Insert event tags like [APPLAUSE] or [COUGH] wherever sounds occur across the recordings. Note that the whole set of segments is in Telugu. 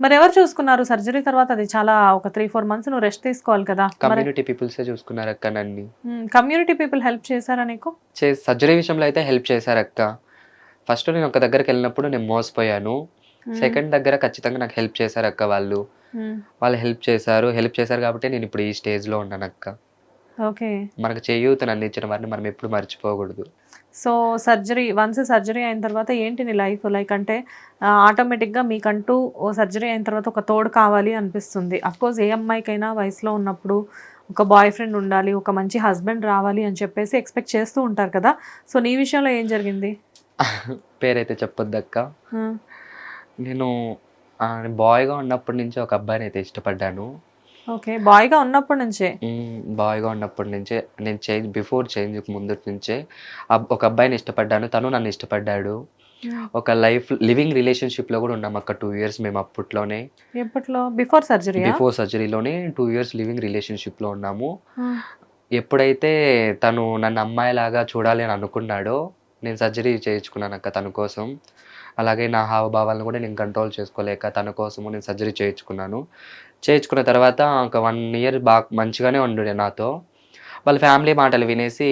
మరి ఎవరు చూసుకున్నారు? సర్జరీ తర్వాత అది చాలా ఒక త్రీ ఫోర్ మంత్స్ నువ్వు రెస్ట్ తీసుకోవాలి కదా. కమ్యూనిటీ పీపుల్సే చూసుకున్నారు అక్క నన్ను. కమ్యూనిటీ పీపుల్ హెల్ప్ చేశారా నీకు? సర్జరీ విషయంలో అయితే హెల్ప్ చేశారు అక్క. ఫస్ట్ నేను ఒక దగ్గరికి వెళ్ళినప్పుడు నేను మోసపోయాను. సెకండ్ దగ్గర ఖచ్చితంగా నాకు హెల్ప్ చేశారు అక్క వాళ్ళు. వాళ్ళు హెల్ప్ చేశారు. హెల్ప్ చేశారు కాబట్టి నేను ఇప్పుడు ఈ స్టేజ్లో ఉన్నాను అక్క. ఓకే. మనకు చేయూతను అందించిన వారిని మనం ఎప్పుడు మర్చిపోకూడదు. సో సర్జరీ వన్స్ సర్జరీ అయిన తర్వాత ఏంటి నీ లైఫ్? లైక్ అంటే ఆటోమేటిక్గా మీకంటూ ఓ సర్జరీ అయిన తర్వాత ఒక తోడు కావాలి అనిపిస్తుంది. కోర్స్ ఏ అమ్మాయికైనా వయసులో ఉన్నప్పుడు ఒక బాయ్ ఫ్రెండ్ ఉండాలి ఒక మంచి హస్బెండ్ రావాలి అని చెప్పేసి ఎక్స్పెక్ట్ చేస్తూ ఉంటారు కదా? సో నీ విషయంలో ఏం జరిగింది? [LAUGHS] పేరైతే చెప్పొద్దు అక్క నేను బాయ్గా ఉన్నప్పటి నుంచి ఒక అబ్బాయిని అయితే ఇష్టపడ్డాను. ఓకే బాయ్గా ఉన్నప్పటి నుంచే? బాయ్గా ఉన్నప్పటి నుంచే. నేను చేంజ్ బిఫోర్ చేంజ్ ముందు నుంచే ఒక అబ్బాయిని ఇష్టపడ్డాను తను నన్ను ఇష్టపడ్డాడు. ఒక లైఫ్ లివింగ్ రిలేషన్షిప్లో కూడా ఉన్నాం అక్క టూ ఇయర్స్ మేము అప్పట్లోనే. ఎప్పట్లో? బిఫోర్ సర్జరీ బిఫోర్ సర్జరీలోనే టూ ఇయర్స్ లివింగ్ రిలేషన్షిప్లో ఉన్నాము ఎప్పుడైతే తను నన్ను అమ్మాయిలాగా చూడాలి అని అనుకున్నాడో నేను సర్జరీ చేయించుకున్నాను అక్క తన కోసం. అలాగే నా హావభావాలను కూడా నేను కంట్రోల్ చేసుకోలేక తన కోసము నేను సర్జరీ చేయించుకున్నాను. చేయించుకున్న తర్వాత ఒక వన్ ఇయర్ బాగా మంచిగానే ఉండే నాతో. వాళ్ళ ఫ్యామిలీ మాటలు వినేసి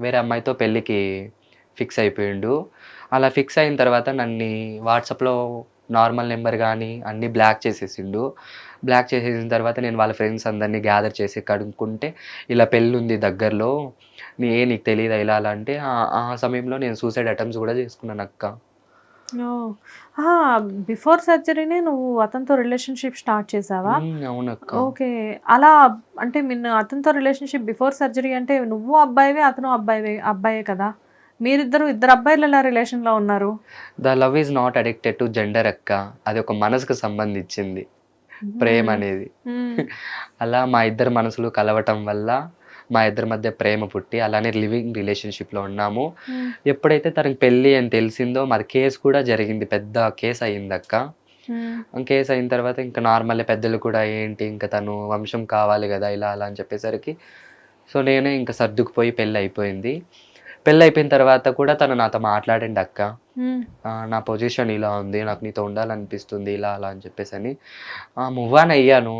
వేరే అమ్మాయితో పెళ్ళికి ఫిక్స్ అయిపోయిండు. అలా ఫిక్స్ అయిన తర్వాత నన్ను వాట్సాప్లో నార్మల్ నెంబర్ కానీ అన్నీ బ్లాక్ చేసేసిండు. బ్లాక్ చేసేసిన తర్వాత నేను వాళ్ళ ఫ్రెండ్స్ అందరినీ గ్యాదర్ చేసి కడుక్కుంటే ఇలా పెళ్ళి ఉంది దగ్గరలో. నీ ఏ నీకు తెలియదు ఇలా అలా అంటే ఆ- ఆ సమయంలో నేను సూసైడ్ అటెంప్ట్స్ కూడా చేసుకున్నాను అక్క బిఫోర్ సర్జరీనే నువ్వు అతనితో రిలేషన్షిప్ స్టార్ట్ చేసావా? ఓకే. అలా అంటే మిన్న అతనితో రిలేషన్షిప్ బిఫోర్ సర్జరీ అంటే నువ్వు అబ్బాయివే అతను అబ్బాయివే అబ్బాయే కదా? మీరిద్దరు ఇద్దరు అబ్బాయిలు ఎలా రిలేషన్లో ఉన్నారు? The love is not addicted to gender అక్క. అది ఒక మనసుకు సంబంధించింది. ప్రేమ అనేది. [LAUGHS] అలా మా ఇద్దరు మనసులు కలవటం వల్ల మా ఇద్దరి మధ్య ప్రేమ పుట్టి అలానే లివింగ్ రిలేషన్షిప్లో ఉన్నాము. ఎప్పుడైతే తనకి పెళ్ళి అని తెలిసిందో మరి కేసు కూడా జరిగింది. పెద్ద కేసు అయింది అక్క. కేసు అయిన తర్వాత ఇంకా నార్మల్ పెద్దలు కూడా ఏంటి ఇంకా తను వంశం కావాలి కదా ఇలా అలా అని చెప్పేసరికి సో నేనే ఇంకా సర్దుకుపోయి పెళ్ళి అయిపోయింది. పెళ్ళి అయిపోయిన తర్వాత కూడా తను నాతో మాట్లాడండి అక్క. నా పొజిషన్ ఇలా ఉంది నాకు నీతో ఉండాలనిపిస్తుంది ఇలా అలా అని చెప్పేసి అని మూవ్ ఆన్ అయ్యాను.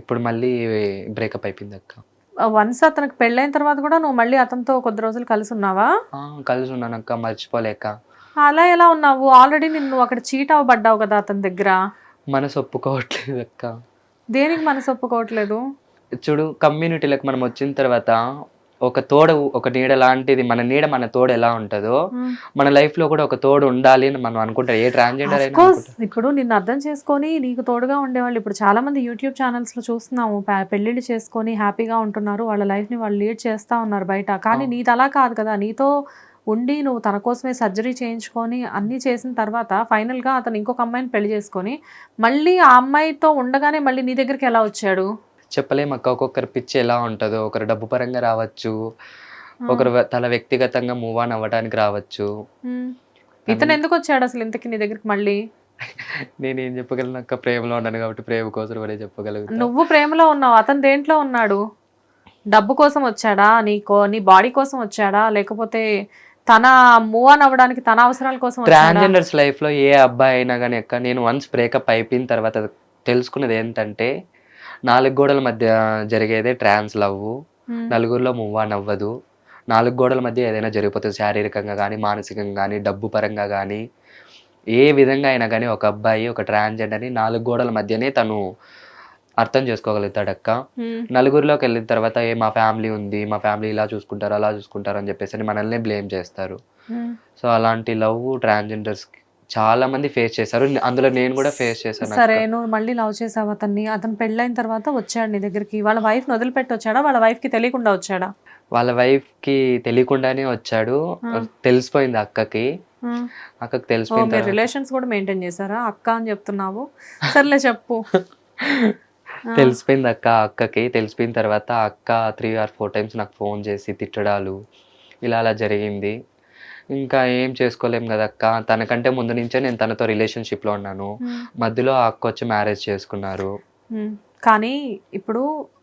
ఇప్పుడు మళ్ళీ బ్రేకప్ అయిపోయింది అక్క. వన్స్ అతనికి పెళ్ళైన తర్వాత కూడా నువ్వు మళ్ళీ అతనితో కొద్ది రోజులు కలిసి ఉన్నావా? కలిసి ఉన్నాను అక్క మర్చిపోలేక. అలా ఎలా ఉన్నావు? ఆల్రెడీ నిన్ను అక్కడ చీట్ అవ్వబడ్డావు కదా అతని దగ్గర. మనసు ఒప్పుకోవట్లేదు అక్క. దేనికి మనసు ఒప్పుకోవట్లేదు? చూడు కమ్యూనిటీలకు మనం వచ్చిన తర్వాత ఒక తోడు ఒక నీడ లాంటిది మన నీడ మన తోడు ఎలా ఉంటుందో. మన లైఫ్లో కూడా ఒక తోడు ఉండాలి అని మనం అనుకుంటాం ఏ ట్రాన్స్జెండర్ అయినా. ఇప్పుడు నిన్ను అర్థం చేసుకొని నీకు తోడుగా ఉండేవాళ్ళు ఇప్పుడు చాలా మంది యూట్యూబ్ ఛానల్స్లో చూస్తున్నాము ప- పెళ్ళిళ్ళు చేసుకొని హ్యాపీగా ఉంటున్నారు వాళ్ళ లైఫ్ని వాళ్ళు లీడ్ చేస్తా ఉన్నారు బయట కానీ. నీది అలా కాదు కదా నీతో ఉండి నువ్వు తన కోసమే సర్జరీ చేయించుకొని అన్ని చేసిన తర్వాత ఫైనల్గా అతను ఇంకొక అమ్మాయిని పెళ్ళి చేసుకొని మళ్ళీ ఆ అమ్మాయితో ఉండగానే మళ్ళీ నీ దగ్గరికి ఎలా వచ్చాడు చెప్పలేం అక్క. ఒక్కొక్కరి పిచ్చి ఎలా ఉంటుందో ఒకరు డబ్బు పరంగా రావచ్చు ఒకరు తన వ్యక్తిగతంగా మూవ్ ఆన్ అవ్వడానికి రావచ్చు. ఇతను ఎందుకు వచ్చాడు అసలు ఇంతకి నీ దగ్గరికి మళ్ళీ? [LAUGHS] నేనేం చెప్పగలను అక్క? ప్రేమలో ఉన్నాను కాబట్టి ప్రేమ కోసం అనే చెప్పగలుగుతాను నువ్వు ప్రేమలో ఉన్నావు. అతను దేంట్లో ఉన్నాడు? డబ్బు కోసం వచ్చాడా? నీకో నీ బాడీ కోసం వచ్చాడా? లేకపోతే తన మూవ్ ఆన్ అవ్వడానికి తన అవసరాల కోసం ట్రాన్స్జెండర్స్ లైఫ్లో ఏ అబ్బాయి అయినా కానీ అక్క నేను వన్స్ బ్రేకప్ అయిపోయిన తర్వాత తెలుసుకున్నది ఏంటంటే నాలుగు గోడల మధ్య జరిగేదే ట్రాన్స్ లవ్. నలుగురిలో మూవ్ ఆన్ అవ్వదు నాలుగు గోడల మధ్య ఏదైనా జరిగిపోతుంది శారీరకంగా కానీ మానసికంగా కానీ డబ్బు పరంగా కానీ ఏ విధంగా అయినా కానీ ఒక అబ్బాయి ఒక ట్రాన్స్జెండర్ని నాలుగు గోడల మధ్యనే తను అర్థం చేసుకోగలుగుతాడు అక్క. నలుగురిలోకి వెళ్ళిన తర్వాత ఏ మా ఫ్యామిలీ ఉంది మా ఫ్యామిలీ ఇలా చూసుకుంటారు అలా చూసుకుంటారు అని చెప్పేసి మనల్ని బ్లేమ్ చేస్తారు. సో అలాంటి లవ్ ట్రాన్స్జెండర్స్ చాలా మంది ఫేస్ చేశారు. అందులో నేను కూడా ఫేస్ చేశాను సరే. నువ్వు మళ్ళీ లవ్ చేసావు అతన్ని అతను పెళ్ళైన తర్వాత వచ్చాడు నీ దగ్గరికి. వాళ్ళ వైఫ్ వదిలిపెట్టి వచ్చాడా? వాళ్ళ వైఫ్కి తెలియకుండా వచ్చాడా? వాళ్ళ వైఫ్కి తెలియకుండానే వచ్చాడు. తెలిసిపోయింది అక్కకి. అక్కకి తర్వాత. రిలేషన్స్ కూడా మెయింటైన్ చేశారా? అక్క అని చెప్తున్నావు. సర్లే చెప్పు. [LAUGHS] తెలిసిపోయింది అక్క అక్కకి. తెలిసిపోయిన తర్వాత అక్క త్రీ ఆర్ ఫోర్ టైమ్స్ నాకు ఫోన్ చేసి తిట్టడాలు. ఇలా అలా జరిగింది. ఇంకా ఏం చేసుకోలేం కదా అక్క తనకంటే ముందు నుంచే నేను తనతో relationship లో ఉన్నాను. మధ్యలో ఆ అక్క వచ్చి మ్యారేజ్ చేసుకున్నారు. కానీ ఇప్పుడు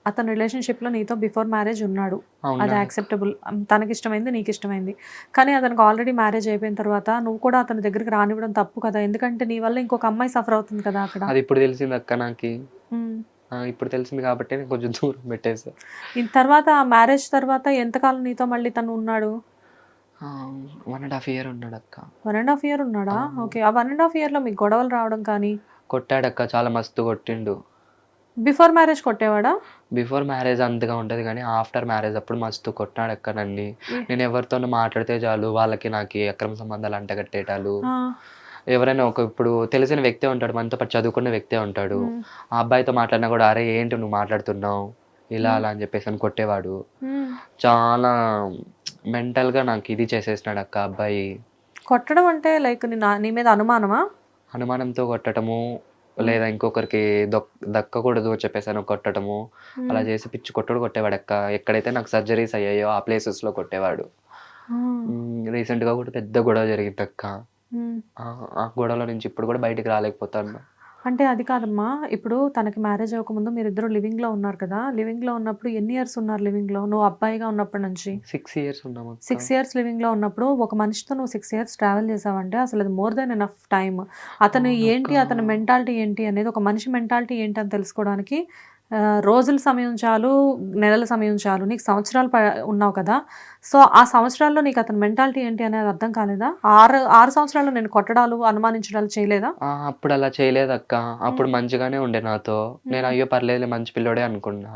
అతని relationship లో నీతో బిఫోర్ మ్యారేజ్ ఉన్నాడు. అది యాక్సెప్టబుల్. తనకి ఇష్టమైంది నీకు ఇష్టమైంది కానీ అతనికి ఆల్రెడీ మ్యారేజ్ అయిపోయిన తర్వాత నువ్వు కూడా అతని దగ్గరికి రానివ్వడం తప్పు కదా. ఎందుకంటే నీ వల్ల ఇంకొక అమ్మాయి సఫర్ అవుతుంది కదా అక్కడ. అది ఇప్పుడు తెలిసింది అక్క నాకు. ఇప్పుడు తెలిసింది కాబట్టి నేను కొంచెం దూరం పెట్టేసా. తర్వాత మ్యారేజ్ తర్వాత ఎంతకాలం నీతో మళ్ళీ తను ఉన్నాడు? వన్ అండ్ హాఫ్ ఇయర్ ఉన్నాడు అక్క వన్ అండ్ హాఫ్ ఇయర్ ఉన్నాడా. ఓకే ఆ వన్ అండ్ హాఫ్ ఇయర్లో మీకు గొడవలు రావడం కానీ? కొట్టాడక్క చాలా మస్తు కొట్టిండు. బిఫోర్ మ్యారేజ్ కొట్టేవాడా? బిఫోర్ మ్యారేజ్ అంతగా ఉంటది కానీ ఆఫ్టర్ మ్యారేజ్ అప్పుడు మస్తు కొట్టాడక్క నన్ను. ఏ. నేను ఎవరితోనూ మాట్లాడితే చాలు వాళ్ళకి నాకు అక్రమ సంబంధాలు అంటగట్టేటాలు. ఎవరైనా ఒక ఇప్పుడు తెలిసిన వ్యక్తే ఉంటాడు మనతో పాటు చదువుకున్న వ్యక్తే ఉంటాడు. ఆ అబ్బాయితో మాట్లాడినా కూడా అరే ఏంటి నువ్వు మాట్లాడుతున్నావు? ఇలా. అలా అని చెప్పేసి అని కొట్టేవాడు. చాలా mental గా నాకు ఇది చేసేసినాడు అక్క అబ్బాయి. కొట్టడం అంటే లైక్ నీ మీద అనుమానమా? అనుమానంతో కొట్టడము లేదా ఇంకొకరికి దొక్ దక్కకూడదు అని చెప్పేసి అని కొట్టడము. అలా చేసి పిచ్చి కొట్టుడు కొట్టేవాడు అక్క. ఎక్కడైతే నాకు సర్జరీస్ అయ్యాయో ఆ places లో కొట్టేవాడు రీసెంట్గా కూడా పెద్ద గొడవ జరిగింది అక్క ఆ గొడవలో నుంచి ఇప్పుడు కూడా బయటికి రాలేకపోతాను. అంటే అది కాదమ్మా. ఇప్పుడు తనకి మ్యారేజ్ అవ్వకముందు మీరిద్దరు లివింగ్లో ఉన్నారు కదా. లివింగ్లో ఉన్నప్పుడు ఎన్ని ఇయర్స్ ఉన్నారు లివింగ్లో? నువ్వు అబ్బాయిగా ఉన్నప్పటి నుంచి? సిక్స్ ఇయర్స్ ఉన్నాము. సిక్స్ ఇయర్స్ లివింగ్లో ఉన్నప్పుడు ఒక మనిషితో నువ్వు సిక్స్ ఇయర్స్ ట్రావెల్ చేసావంటే అసలు అది మోర్ దెన్ ఎనఫ్ టైం అతను. ఏంటి? అతని మెంటాలిటీ ఏంటి? అనేది ఒక మనిషి మెంటాలిటీ ఏంటి అని తెలుసుకోవడానికి రోజుల సమయం చాలు నెలల సమయం చాలు. నీకు సంవత్సరాలు ఉన్నావు కదా. సో ఆ సంవత్సరాల్లో నీకు అతని మెంటాలిటీ ఏంటి అనేది అర్థం కాలేదా? ఆరు ఆరు సంవత్సరాల్లో నేను కొట్టడాలు అనుమానించడాలు చేయలేదా? అప్పుడు అలా చేయలేదు అక్క అప్పుడు మంచిగానే ఉండే నాతో. నేను అయ్యో పర్లేదు మంచి పిల్లోడే అనుకున్నా.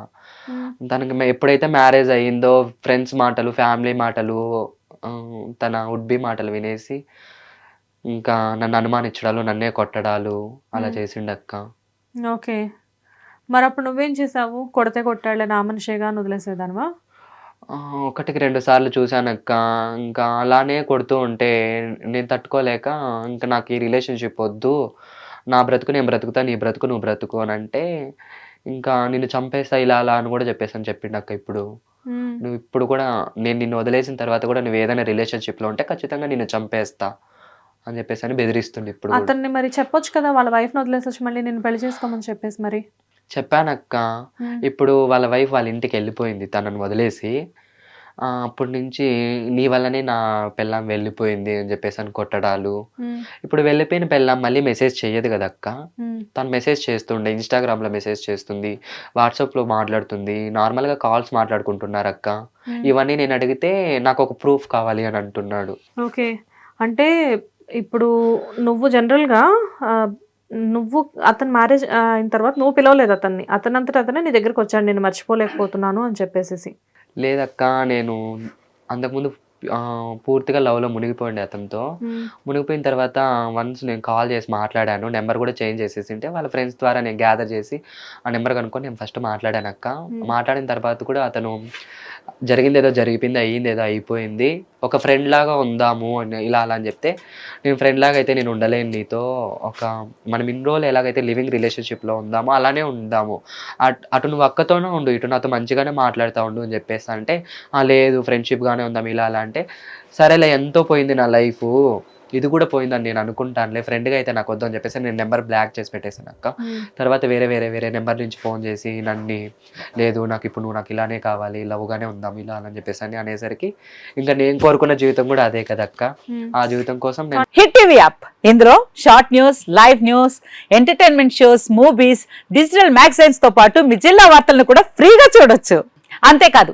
తనకి ఎప్పుడైతే మ్యారేజ్ అయ్యిందో ఫ్రెండ్స్ మాటలు ఫ్యామిలీ మాటలు తన ఉడ్బి మాటలు వినేసి ఇంకా నన్ను అనుమానించడాలు నన్నే కొట్టడాలు అలా. చేసిండక్క. ఓకే. మరి అప్పుడు నువ్వేం చేసావు కొడితే కొట్టాడులే నా మనిషేగా అని వదిలేసేదానివా? ఒకటికి రెండు సార్లు చూశానక్క. ఇంకా అలానే కొడుతూ ఉంటే నేను తట్టుకోలేక ఇంకా నాకు ఈ రిలేషన్షిప్ వద్దు. నా బ్రతుకు నేను బ్రతుకుతా నీ బ్రతుకు నువ్వు బ్రతుకు అని అంటే ఇంకా నిన్ను చంపేస్తా ఇలా అలా అని కూడా చెప్పేసాను చెప్పిండు అక్క ఇప్పుడు. నువ్వు ఇప్పుడు కూడా నేను నిన్ను వదిలేసిన తర్వాత కూడా నువ్వు ఏదైనా రిలేషన్షిప్లో ఉంటే ఖచ్చితంగా నిన్ను చంపేస్తా అని చెప్పేసి అని బెదిరిస్తుండే ఇప్పుడు. అతన్ని మరి చెప్పొచ్చు కదా వాళ్ళ వైఫ్ని వదిలేసి వచ్చి మళ్ళీ నేను పెళ్ళి చేసుకోమని చెప్పేసి మరి? చెప్పానక్క. ఇప్పుడు వాళ్ళ వైఫ్ వాళ్ళ ఇంటికి వెళ్ళిపోయింది తనను వదిలేసి అప్పటి నుంచి నీ వల్లనే నా పెళ్ళాం వెళ్ళిపోయింది అని చెప్పేసి అని కొట్టడాలు. ఇప్పుడు వెళ్ళిపోయిన పెళ్ళాం మళ్ళీ మెసేజ్ చెయ్యదు కదా అక్క. తను మెసేజ్ చేస్తుండే ఇన్స్టాగ్రామ్లో మెసేజ్ చేస్తుంది వాట్సాప్లో మాట్లాడుతుంది నార్మల్గా కాల్స్ మాట్లాడుకుంటున్నారు అక్క. ఇవన్నీ నేను అడిగితే నాకు ఒక ప్రూఫ్ కావాలి అని అంటున్నాడు ఓకే అంటే ఇప్పుడు నువ్వు జనరల్గా నువ్వు అతను మ్యారేజ్ అయిన తర్వాత నువ్వు పిలవలేదు అతన్ని. అతనంతట అతనే నీ దగ్గరికి వచ్చాడు. నేను మర్చిపోలేకపోతున్నాను అని చెప్పేసి లేదక్క నేను అంతకుముందు పూర్తిగా లవ్లో మునిగిపోయిండే అతనితో. మునిగిపోయిన తర్వాత వన్స్ నేను కాల్ చేసి మాట్లాడాను. నెంబర్ కూడా చేంజ్ చేసేసి ఉంటే వాళ్ళ ఫ్రెండ్స్ ద్వారా నేను గ్యాదర్ చేసి ఆ నెంబర్ కనుక్కొని నేను ఫస్ట్ మాట్లాడాను అక్క. మాట్లాడిన తర్వాత కూడా అతను జరిగింది ఏదో జరిగిపోయింది అయ్యింది ఏదో అయిపోయింది. ఒక ఫ్రెండ్ లాగా ఉందాము అని ఇలా అలా అని చెప్తే నేను ఫ్రెండ్ లాగా అయితే నేను ఉండలేను నీతో. ఒక మనం ఇన్ని రోజులు ఎలాగైతే లివింగ్ రిలేషన్షిప్లో ఉందామో అలానే ఉందాము. అటు నువ్వు అక్కతోనే ఉండు ఇటు నాతో మంచిగానే మాట్లాడుతూ ఉండు అని చెప్పేసి అంటే లేదు ఫ్రెండ్షిప్గానే ఉందాం ఇలా అలా అంటే సరేలే ఎంతో పోయింది నా లైఫ్ ఇది కూడా పోయిందని నేను అనుకుంటానులే. ఫ్రెండ్గా అయితే నాకు వద్దు అని చెప్పేసి నేను నెంబర్ బ్లాక్ చేసి పెట్టేశాను అక్క. తర్వాత వేరే వేరే వేరే నెంబర్ నుంచి ఫోన్ చేసి నన్ను లేదు నాకు ఇప్పుడు నువ్వు నాకు ఇలానే కావాలి లవ్గానే ఉందాం ఇలా అని చెప్పేసి అని అనేసరికి ఇంకా నేను కోరుకున్న జీవితం కూడా అదే కదక్క ఆ జీవితం కోసం నేను హిట్ టీవీ యాప్. ఇందులో short news live news entertainment shows movies digital మ్యాగజైన్స్తో పాటు మీ జిల్లా వార్తలను కూడా ఫ్రీగా చూడొచ్చు. అంతేకాదు